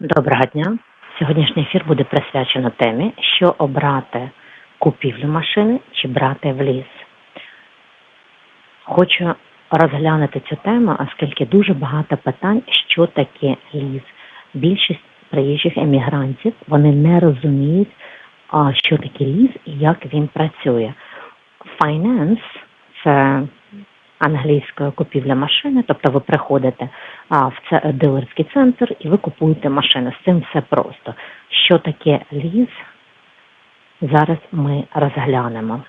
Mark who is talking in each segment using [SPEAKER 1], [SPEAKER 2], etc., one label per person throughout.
[SPEAKER 1] Доброго дня. Сьогоднішній ефір буде присвячено темі, що обрати купівлю машини чи брати в ліс. Хочу розглянути цю тему, оскільки дуже багато питань, що таке ліс. Більшість приїжджих емігрантів вони не розуміють, що таке ліс і як він працює. Finance – це англійською купівля машини, тобто ви приходите а, в це дилерський центр і ви купуєте машину. З цим все просто. Що таке ліз? Зараз ми розглянемо.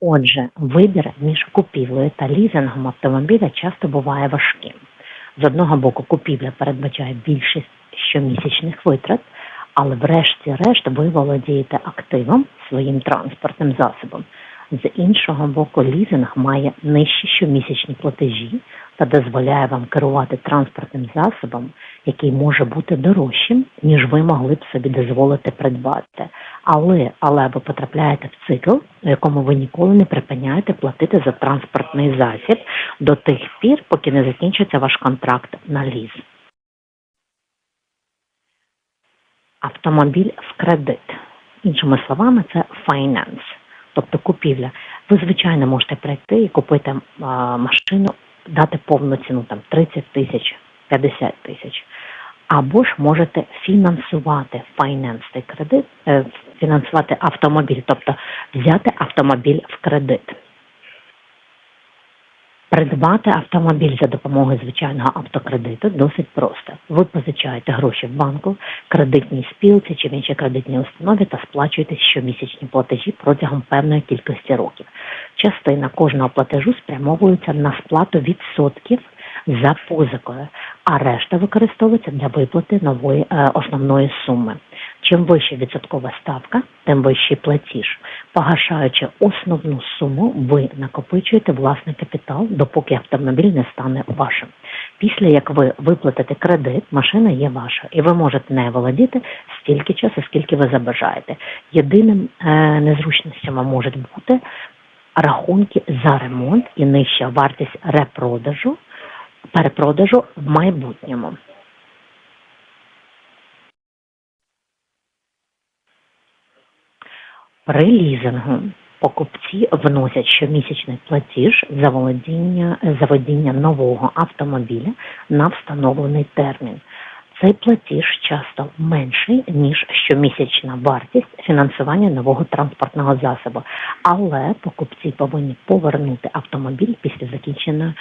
[SPEAKER 1] Отже, вибір між купівлею та лізингом автомобіля часто буває важким. З одного боку, купівля передбачає більшість щомісячних витрат, але врешті-решт ви володієте активом своїм транспортним засобом. З іншого боку, лізинг має нижчі щомісячні платежі та дозволяє вам керувати транспортним засобом, який може бути дорожчим, ніж ви могли б собі дозволити придбати. Але, але ви потрапляєте в цикл, у якому ви ніколи не припиняєте платити за транспортний засіб до тих пір, поки не закінчиться ваш контракт на ліз. Автомобіль в кредит. Іншими словами, це finance, тобто купівля. Ви, звичайно, можете прийти і купити машину, дати повну ціну там 30 тисяч, 50 тисяч. Або ж можете фінансувати finance кредит, е, фінансувати автомобіль, тобто взяти автомобіль в кредит. Придбати автомобіль за допомогою звичайного автокредиту досить просто. Ви позичаєте гроші в банку, кредитній спілці чи в іншій кредитній установі та сплачуєте щомісячні платежі протягом певної кількості років. Частина кожного платежу спрямовується на сплату відсотків за позикою, а решта використовується для виплати нової е, основної суми. Чим вища відсоткова ставка, тим вищий платіж. Погашаючи основну суму, ви накопичуєте власний капітал, допоки автомобіль не стане вашим. Після як ви виплатите кредит, машина є ваша, і ви можете нею володіти стільки часу, скільки ви забажаєте. Єдиним е, незручностями можуть бути рахунки за ремонт і нижча вартість репродажу, перепродажу в майбутньому. При лізингу покупці вносять щомісячний платіж за володіння за водіння нового автомобіля на встановлений термін. Цей платіж часто менший ніж щомісячна вартість фінансування нового транспортного засобу, але покупці повинні повернути автомобіль після закінчення,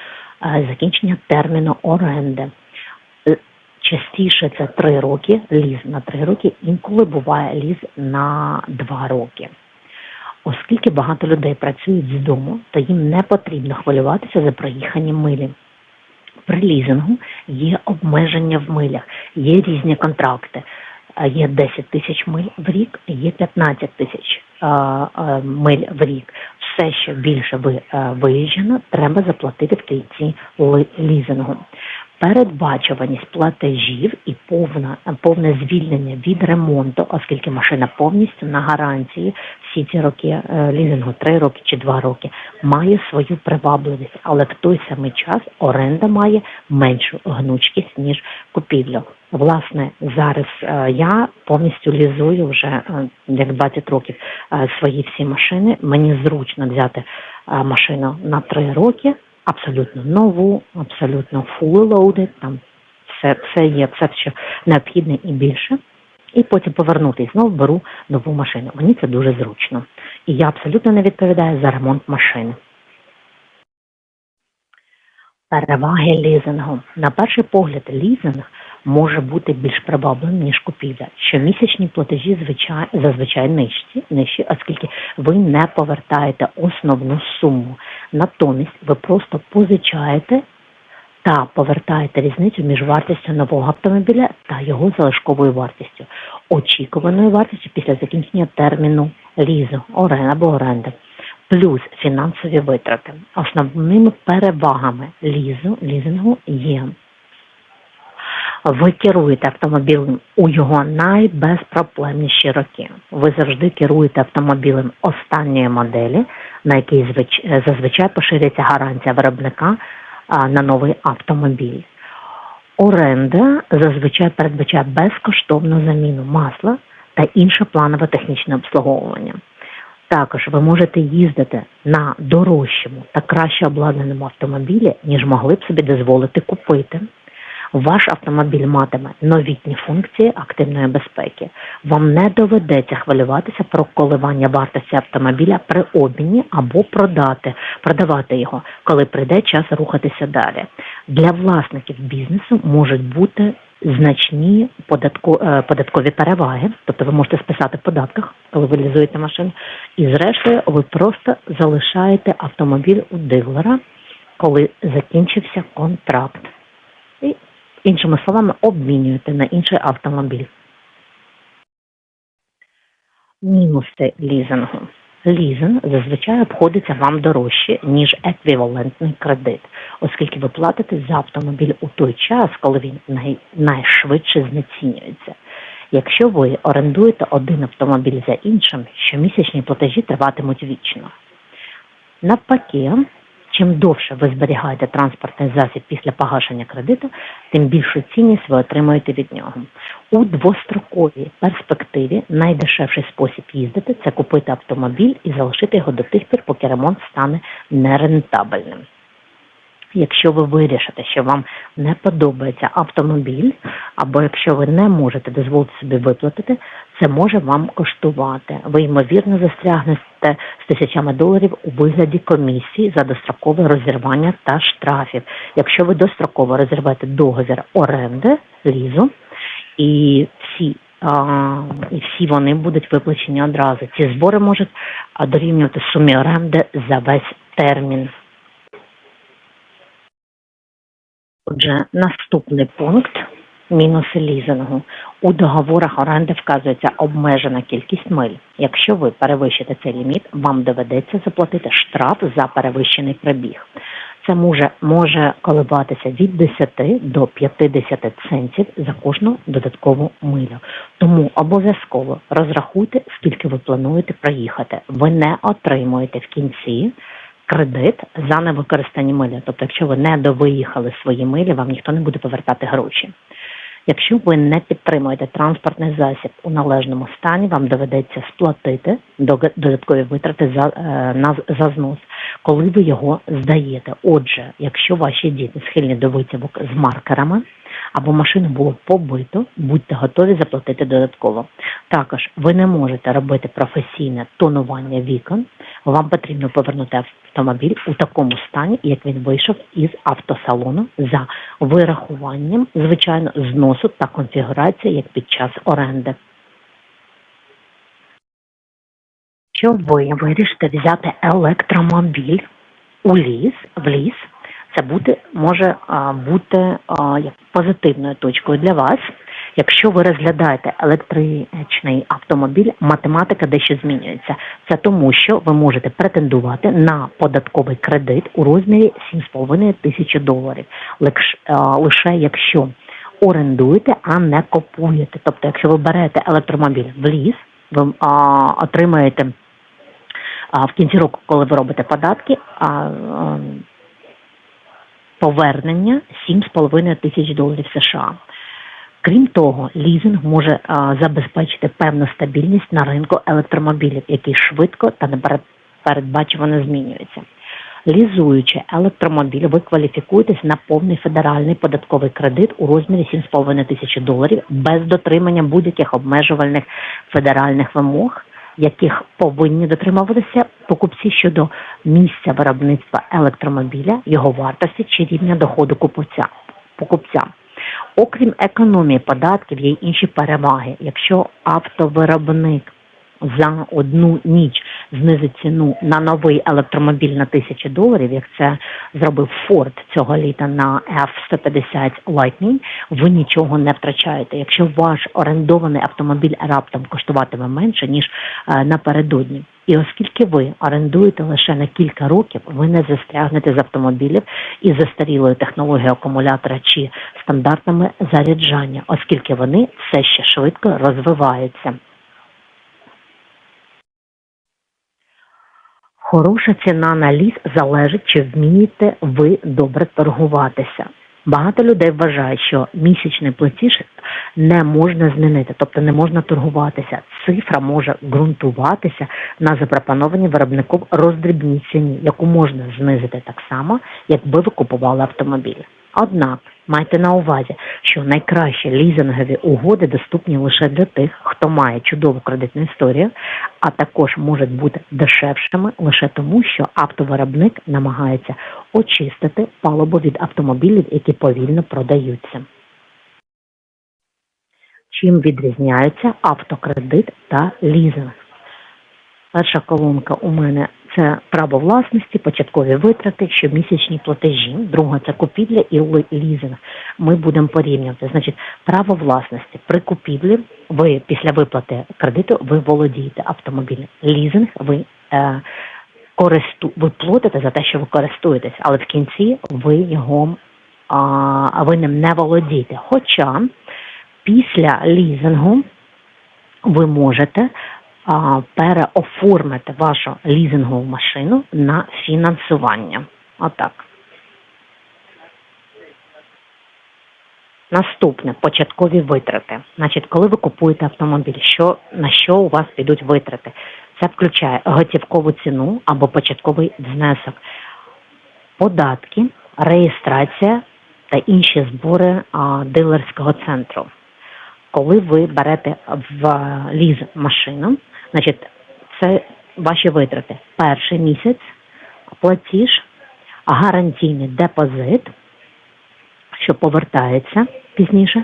[SPEAKER 1] е, закінчення терміну оренди. Частіше це три роки, ліз на три роки, інколи буває ліз на два роки. Оскільки багато людей працюють з дому, то їм не потрібно хвилюватися за проїхані милі. При лізингу є обмеження в милях, є різні контракти. Е, Є 10 тисяч миль в рік, є 15 тисяч е, е, миль в рік. Все, що більше ви виїжджено, треба заплатити в кінці лізингу. Передбачуваність платежів і повна, повне звільнення від ремонту, оскільки машина повністю на гарантії всі ці роки е, лізингу, 3 роки чи 2 роки, має свою привабливість, але в той самий час оренда має меншу гнучкість, ніж купівля. Власне, зараз е, я повністю лізую вже е, як 20 років свої всі машини. Мені зручно взяти машину на 3 роки, абсолютно нову, абсолютно full loaded, там все, все є, все, що необхідне і більше. І потім повернути знову беру нову машину. Мені це дуже зручно. І я абсолютно не відповідаю за ремонт машини. Переваги лізингу. На перший погляд, лізинг може бути більш привабливим, ніж купівля. Щомісячні платежі звичай, зазвичай нижчі, нижчі, оскільки ви не повертаєте основну суму. Натомість ви просто позичаєте та повертаєте різницю між вартістю нового автомобіля та його залишковою вартістю, очікуваною вартістю після закінчення терміну лізу, орен або оренди, плюс фінансові витрати. Основними перевагами лізу, лізингу є ви керуєте автомобілем у його найбезпроблемніші роки. Ви завжди керуєте автомобілем останньої моделі, на звич- зазвичай поширюється гарантія виробника на новий автомобіль. Оренда зазвичай передбачає безкоштовну заміну масла та інше планове технічне обслуговування. Також ви можете їздити на дорожчому та краще обладнаному автомобілі, ніж могли б собі дозволити купити. Ваш автомобіль матиме новітні функції активної безпеки. Вам не доведеться хвилюватися про коливання вартості автомобіля при обміні або продати, продавати його, коли прийде час рухатися далі. Для власників бізнесу можуть бути значні е, податкові переваги, тобто ви можете списати в податках, коли ви реалізуєте машину, і зрештою ви просто залишаєте автомобіль у дилера, коли закінчився контракт. І іншими словами, обмінюєте на інший автомобіль. Мінуси лізингу. Лізинг зазвичай обходиться вам дорожче, ніж еквівалентний кредит, оскільки ви платите за автомобіль у той час, коли він най, найшвидше знецінюється. Якщо ви орендуєте один автомобіль за іншим, щомісячні платежі триватимуть вічно. Навпаки, чим довше ви зберігаєте транспортний засіб після погашення кредиту, тим більшу цінність ви отримуєте від нього. У двостроковій перспективі найдешевший спосіб їздити це купити автомобіль і залишити його до тих пір, поки ремонт стане нерентабельним. Якщо ви вирішите, що вам не подобається автомобіль, або якщо ви не можете дозволити собі виплатити, це може вам коштувати. Ви ймовірно застрягнете з тисячами доларів у вигляді комісії за дострокове розірвання та штрафів. Якщо ви достроково розірвете договір оренди лізу, і всі і всі вони будуть виплачені одразу. Ці збори можуть дорівнювати сумі оренди за весь термін. Отже, наступний пункт мінуси лізингу. У договорах оренди вказується обмежена кількість миль. Якщо ви перевищите цей ліміт, вам доведеться заплатити штраф за перевищений пробіг. Це може, може коливатися від 10 до 50 центів за кожну додаткову милю. Тому обов'язково розрахуйте, скільки ви плануєте проїхати. Ви не отримуєте в кінці кредит за невикористані милі. Тобто, якщо ви не довиїхали свої милі, вам ніхто не буде повертати гроші. Якщо ви не підтримуєте транспортний засіб у належному стані, вам доведеться сплатити додаткові витрати за е, на за знос, коли ви його здаєте. Отже, якщо ваші діти схильні до витівок з маркерами або машину було побито, будьте готові заплатити додатково. Також ви не можете робити професійне тонування вікон. Вам потрібно повернути автомобіль у такому стані, як він вийшов із автосалону за вирахуванням, звичайно, зносу та конфігурації, як під час оренди. Що ви вирішите взяти електромобіль у ліс в ліс, це буде може бути а, позитивною точкою для вас. Якщо ви розглядаєте електричний автомобіль, математика дещо змінюється. Це тому, що ви можете претендувати на податковий кредит у розмірі 7,5 тисячі доларів, лише якщо орендуєте, а не купуєте. Тобто, якщо ви берете електромобіль в ліс, ви а, отримаєте а, в кінці року, коли ви робите податки, а, а повернення 7,5 тисяч доларів США. Крім того, лізинг може а, забезпечити певну стабільність на ринку електромобілів, який швидко та непередбачувано змінюється. Лізуючи електромобіль, ви кваліфікуєтесь на повний федеральний податковий кредит у розмірі 7,5 тисячі доларів без дотримання будь-яких обмежувальних федеральних вимог, яких повинні дотримуватися покупці щодо місця виробництва електромобіля, його вартості чи рівня доходу покупця. Окрім економії податків, є інші переваги. Якщо автовиробник за одну ніч знизить ціну на новий електромобіль на тисячі доларів, як це зробив Ford цього літа на F-150 Lightning, ви нічого не втрачаєте. Якщо ваш орендований автомобіль раптом коштуватиме менше ніж е, напередодні. І оскільки ви орендуєте лише на кілька років, ви не застрягнете з автомобілів із застарілою технологією акумулятора чи стандартами заряджання, оскільки вони все ще швидко розвиваються. Хороша ціна на ліс залежить, чи вмієте ви добре торгуватися. Багато людей вважають, що місячний платіж не можна змінити, тобто не можна торгуватися. Цифра може ґрунтуватися на запропонованій виробником роздрібній ціні, яку можна знизити так само, якби ви купували автомобіль. Однак майте на увазі, що найкращі лізингові угоди доступні лише для тих, хто має чудову кредитну історію, а також можуть бути дешевшими лише тому, що автовиробник намагається очистити палубу від автомобілів, які повільно продаються. Чим відрізняються автокредит та лізинг? Перша колонка у мене це право власності, початкові витрати, щомісячні платежі. Друга це купівля і лізинг. Ми будемо порівнювати. Значить, право власності при купівлі ви після виплати кредиту ви володієте автомобілем. Лізинг ви е, користу ви платите за те, що ви користуєтесь, але в кінці ви його а, ви ним не володієте. Хоча після лізингу ви можете а, переоформити вашу лізингову машину на фінансування. Отак. Наступне початкові витрати. Значить, коли ви купуєте автомобіль, що на що у вас підуть витрати? Це включає готівкову ціну або початковий внесок, податки, реєстрація та інші збори а, дилерського центру. Коли ви берете в ліз машину, значить, це ваші витрати. Перший місяць, платіж, гарантійний депозит, що повертається пізніше,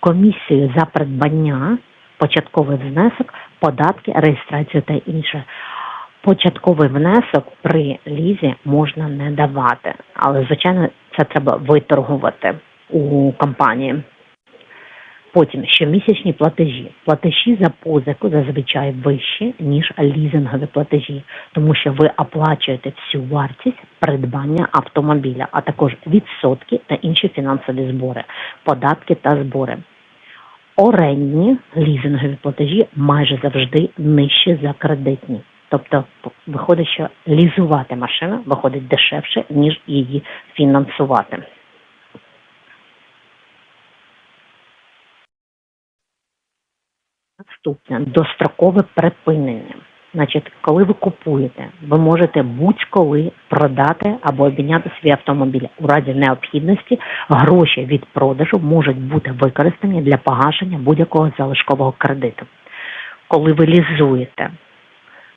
[SPEAKER 1] комісію за придбання, початковий внесок, податки, реєстрацію та інше. Початковий внесок при лізі можна не давати, але звичайно це треба виторгувати у компанії. Потім щомісячні платежі. Платежі за позику зазвичай вищі, ніж лізингові платежі, тому що ви оплачуєте всю вартість придбання автомобіля, а також відсотки та інші фінансові збори, податки та збори. Орендні лізингові платежі майже завжди нижчі за кредитні. Тобто виходить, що лізувати машину виходить дешевше, ніж її фінансувати. Наступне дострокове припинення. Значить, коли ви купуєте, ви можете будь-коли продати або обміняти свій автомобіль. У разі необхідності гроші від продажу можуть бути використані для погашення будь-якого залишкового кредиту. Коли ви лізуєте,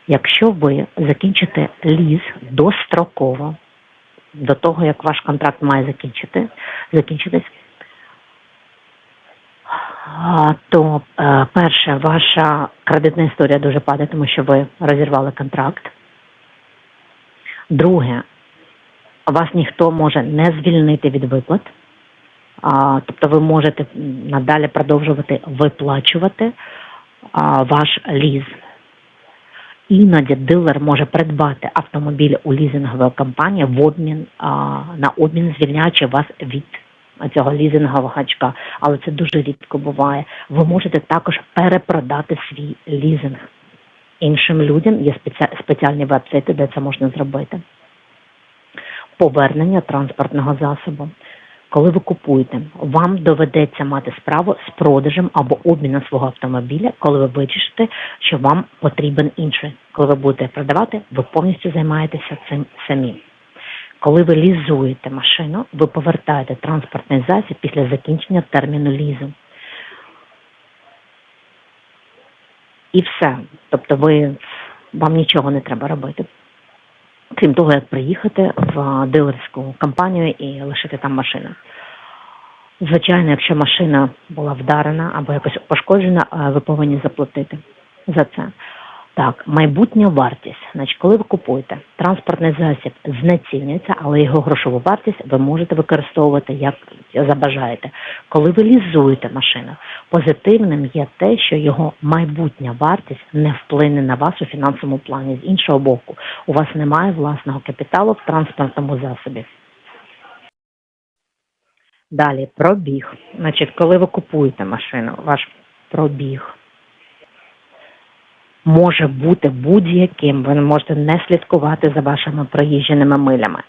[SPEAKER 1] якщо ви закінчите ліз достроково, до того як ваш контракт має закінчити, закінчитись, то е, перше, ваша кредитна історія дуже падає, тому що ви розірвали контракт. Друге, вас ніхто може не звільнити від виплат, тобто ви можете надалі продовжувати виплачувати ваш ліз. Іноді дилер може придбати автомобіль у лізингової компанії в обмін на обмін, звільняючи вас від цього лізингового гачка, але це дуже рідко буває. Ви можете також перепродати свій лізинг іншим людям. Є спеці- спеціальні веб-сайти, де це можна зробити. Повернення транспортного засобу. Коли ви купуєте, вам доведеться мати справу з продажем або обміном свого автомобіля, коли ви вирішите, що вам потрібен інший. Коли ви будете продавати, ви повністю займаєтеся цим самі. Коли ви лізуєте машину, ви повертаєте транспортний засіб після закінчення терміну лізу. І все. Тобто ви вам нічого не треба робити. Крім того, як приїхати в дилерську компанію і лишити там машину. Звичайно, якщо машина була вдарена або якось пошкоджена, ви повинні заплатити за це. Так, майбутня вартість. Значить, коли ви купуєте транспортний засіб знецінюється, але його грошову вартість ви можете використовувати як забажаєте. Коли ви лізуєте машину, позитивним є те, що його майбутня вартість не вплине на вас у фінансовому плані. З іншого боку, у вас немає власного капіталу в транспортному засобі. Далі пробіг. Значить, коли ви купуєте машину, ваш пробіг може бути будь-яким. Ви можете не слідкувати за вашими проїждженими милями.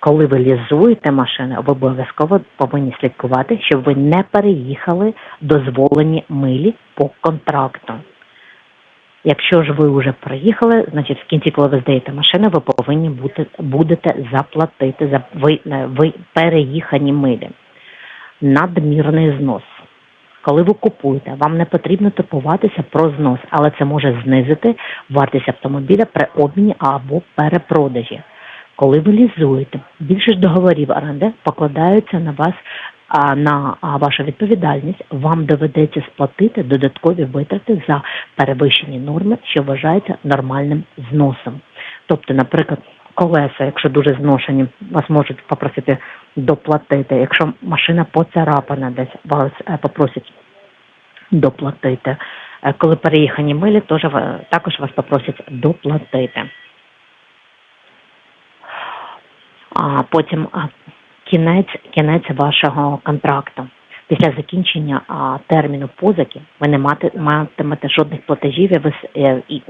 [SPEAKER 1] коли ви лізуєте машину, ви обов'язково повинні слідкувати, щоб ви не переїхали дозволені милі по контракту. Якщо ж ви вже проїхали, значить в кінці, коли ви здаєте машину, ви повинні бути, будете заплатити за ви, ви переїхані милі. Надмірний знос. Коли ви купуєте, вам не потрібно типуватися про знос, але це може знизити вартість автомобіля при обміні або перепродажі. Коли ви лізуєте, більшість договорів оренди покладаються на вас на вашу відповідальність, вам доведеться сплатити додаткові витрати за перевищені норми, що вважається нормальним зносом. Тобто, наприклад, колеса, якщо дуже зношені, вас можуть попросити доплатити. Якщо машина поцарапана, десь вас е, попросять доплатити. Е, Коли переїхані милі, теж також вас попросять доплатити. А потім кінець, кінець вашого контракту. Після закінчення а, терміну позики ви не мати, матимете жодних платежів і ви, е, і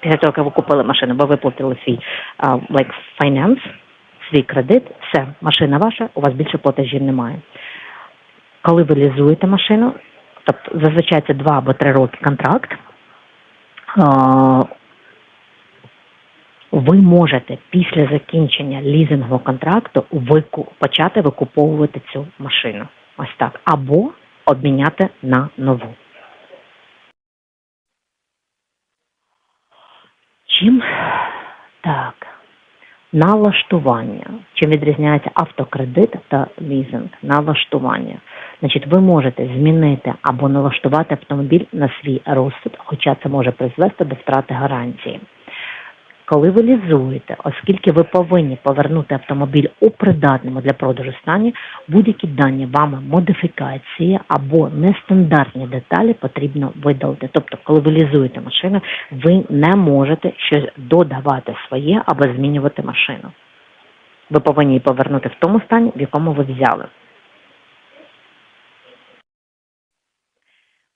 [SPEAKER 1] після того, як ви купили машину, ви виплатили свій а, like finance, свій кредит, все, машина ваша, у вас більше платежів немає. Коли ви лізуєте машину, тобто зазвичай це два або три роки контракт, ви можете після закінчення лізингового контракту вику... почати викуповувати цю машину. Ось так. Або обміняти на нову. Чим так? Налаштування. Чим відрізняється автокредит та лізинг? Налаштування. Значить, ви можете змінити або налаштувати автомобіль на свій розсуд, хоча це може призвести до втрати гарантії. Коли ви лізуєте, оскільки ви повинні повернути автомобіль у придатному для продажу стані, будь-які дані вами модифікації або нестандартні деталі потрібно видалити. Тобто, коли ви лізуєте машину, ви не можете щось додавати своє або змінювати машину. Ви повинні її повернути в тому стані, в якому ви взяли.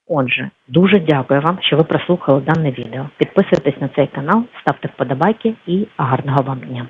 [SPEAKER 1] Отже, дуже дякую вам, що ви прослухали дане відео. Підписуйтесь на цей канал, ставте вподобайки і гарного вам дня.